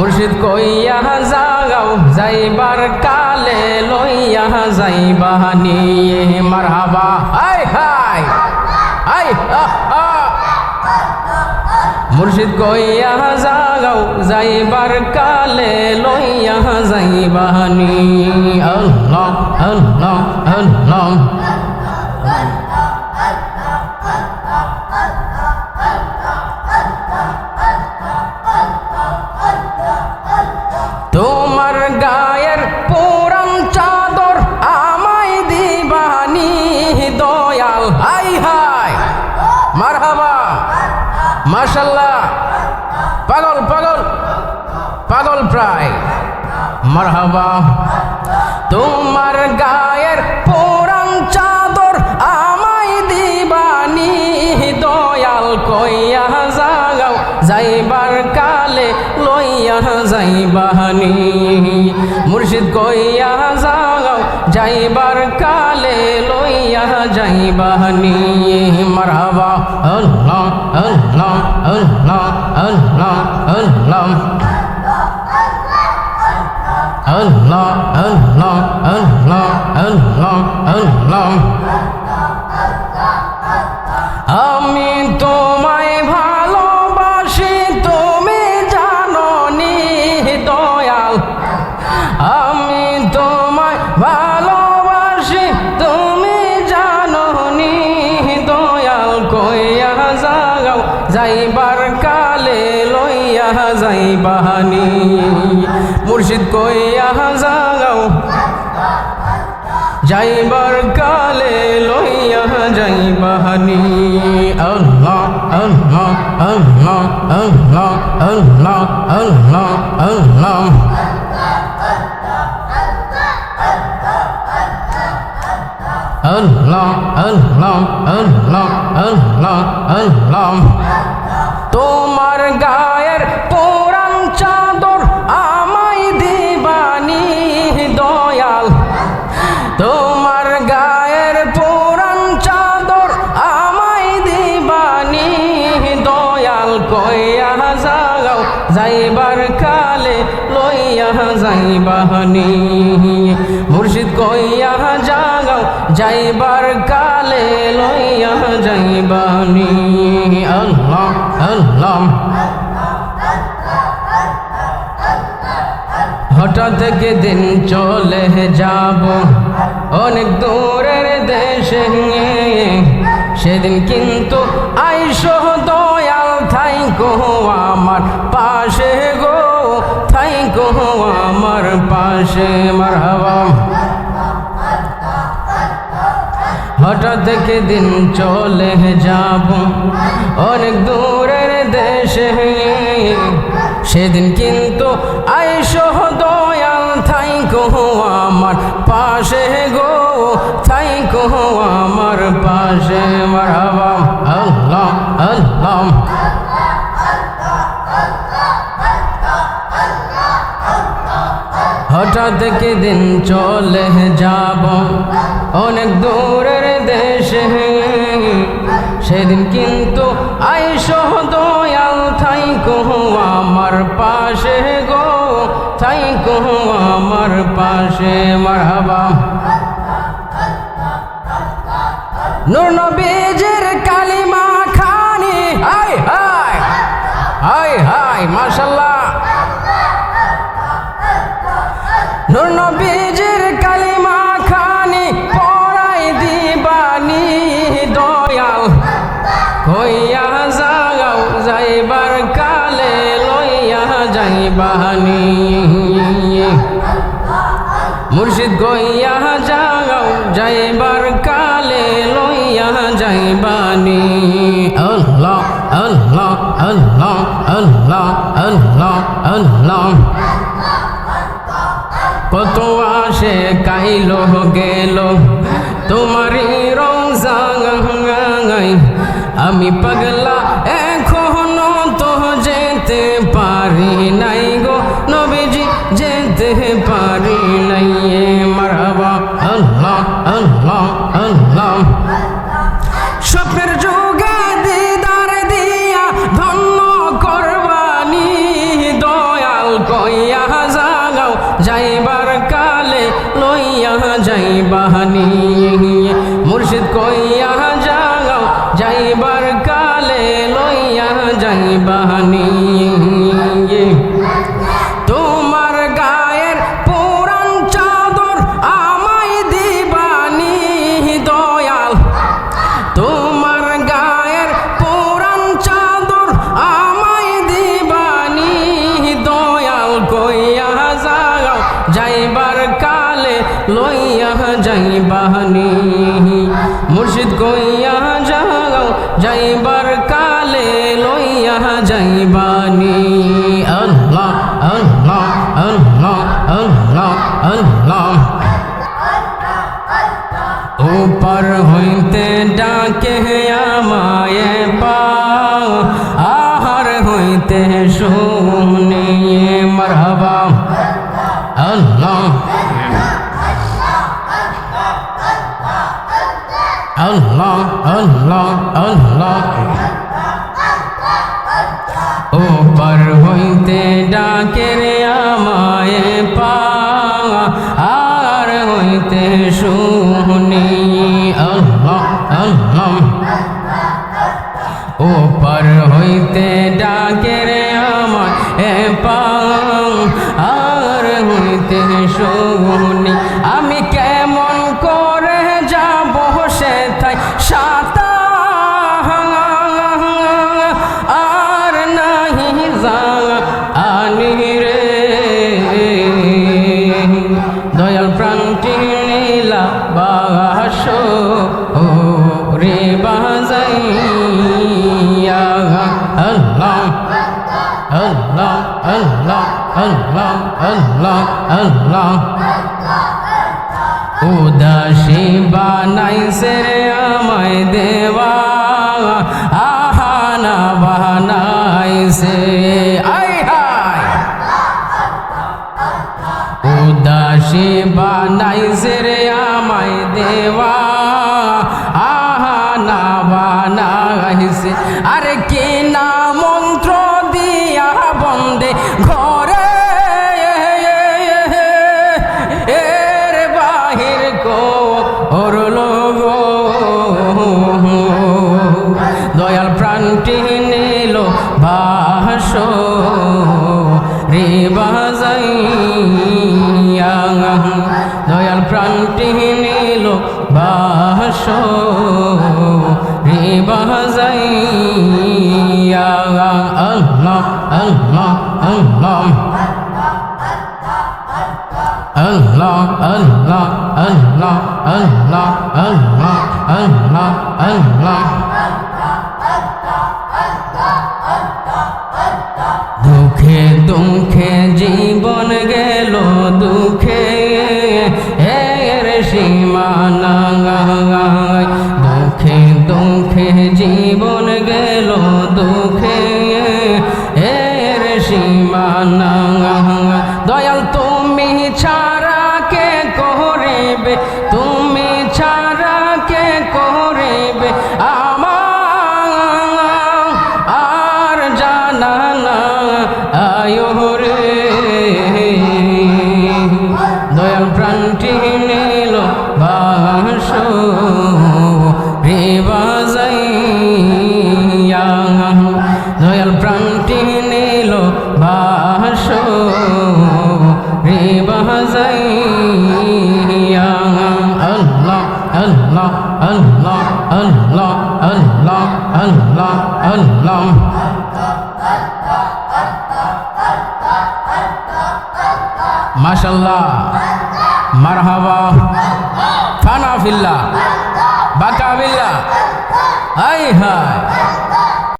মুর্শিদ কইয়া যাও যাইবার কালে লইয়া যাইবা নিয়ে মারহাবা। আয় হাই হা মুর্শিদ কইয়া যাও যাইবার কালে লইয়া যাইবানি আল্লাহ আল্লাহ আল্লাহ। মারহাবা। তোমার গায়ের পুরান চাদর আমায় দিবানি, দয়াল কইয়া যাও যাইবার কালে লইয়া যাইবানি। মুর্শিদ কইয়া যাও যাইবার কালে লইয়া যাইবানি। মারহাবা, আল্লাহ আল্লাহ আল্লাহ আল্লাহ আল্লাহ। আল্লাহ আল্লাহ আল্লাহ আল্লাহ আল্লাহ। আমি তোমায় ভালোবাসি, তুমি জানো নি দয়াল। আমি তোমায় ভালোবাসি, তুমি জানো নি দয়াল। কইয়া যাও, যাইবার কালে লইয়া যাইবানি মুর্শিদ কইয়া যাও যাইবার কালে লইয়া যাইবানি আল্লাহ আল্লাহ আল্লাহ আল্লাহ আল্লাহ আল্লাহ আল্লাহ। আল্লাহ আল্লাহ আল্লাহ আল্লাহ আল্লাহ। তোমার গায়ের কইয়া যাও, যাইবার কালে লইয়া যাইবানি মুর্শিদ কইয়া যাও, যাইবার কালে লইয়া যাইবানি আল্লাহ আল্লাহ। হঠাৎ থেকে দিন চলে যাব, অনেক দূরের দেশে। সেদিন কিন্তু আইসো দয়াল থাই গো আমার পাশে গো থাই গো আমার পাশে, মারহাবা। হঠাৎ থেকে দিন চলে যাব, অনেক দূরের দেশে। সেদিন কিন্তু আইসো দয়াল থাই কো আমার পাশে গো থাই কো আমার পাশে, মারহাবা। আল্লাহ আল্লাহ। হঠাৎ দিন চলে যাব। অনেক দূরের দেশে। সেদিন কিন্তু আইসো দয়াল, থাই কহু আমার পাশে গো, থাই কহু আমার পাশে, মারহাবা। নূর নবীজির কালিমা খানি, হাই হাই হাই হাই, মাশাল্লাহ। যাইবানি মুর্শিদ গইয়া যাও, যাইবার কালে লইয়া যাইবানি আল্লাহ আল্লাহ আল্লাহ আল্লাহ আল্লাহ আল্লাহ। কত আসে কাইল, গেল। তোমারই রোজাই আমি পাগলা এখনও কইয়া জাগাও যাইবার কালে লইয়া যাইবাহানি মুর্শিদ কইয়া জাগাও যাইবার কালে লইয়া যাইবাহানি যাইবানি মুর্শিদ কইয়া যাও যাইবার উপর হইতে ডাকে রে আমায় পা, আর হইতে শুনি, আল্লাহ আল্লাহ। উপর হইতে ডাকে রে আমায় পা, আর হইতে শুনি প্রাণটি নীলা বাস ও রে বাজাইয়া। আল্লাহ আল্লাহ আল্লাহ আল্লাহ আল্লাহ আল্লাহ। উদাসী বানাইছে আমায় দেওয়া গানটি নিল ভাষ রে বাজাইয়া দয়াল প্রাণটি নিল ভাষ রে বাজাইয়া আল্লাহ আল্লাহ আল্লাহ। Allah, Allah, Allah, Allah, Allah, Allah, Allah, Allah. দুঃখে দুঃখে জীবন গেল দুঃখে এর সীমানা দুঃখে দুঃখে জীবন গেল দুঃখে এর সীমানা দয়াল তুমি ছাড়া কে করিবে? বাস রে বাজাইয়া দয়াল প্রাণটি নিল বাস রে বাজাইয়া আল্লাহ আল্লাহ আল্লাহ আল্লাহ আল্লাহ আল্লাহ আল্লাহ। মাশাল্লাহ মারহাবা। ফানা ফিল্লা বাকা বিল্লা হাই হাই।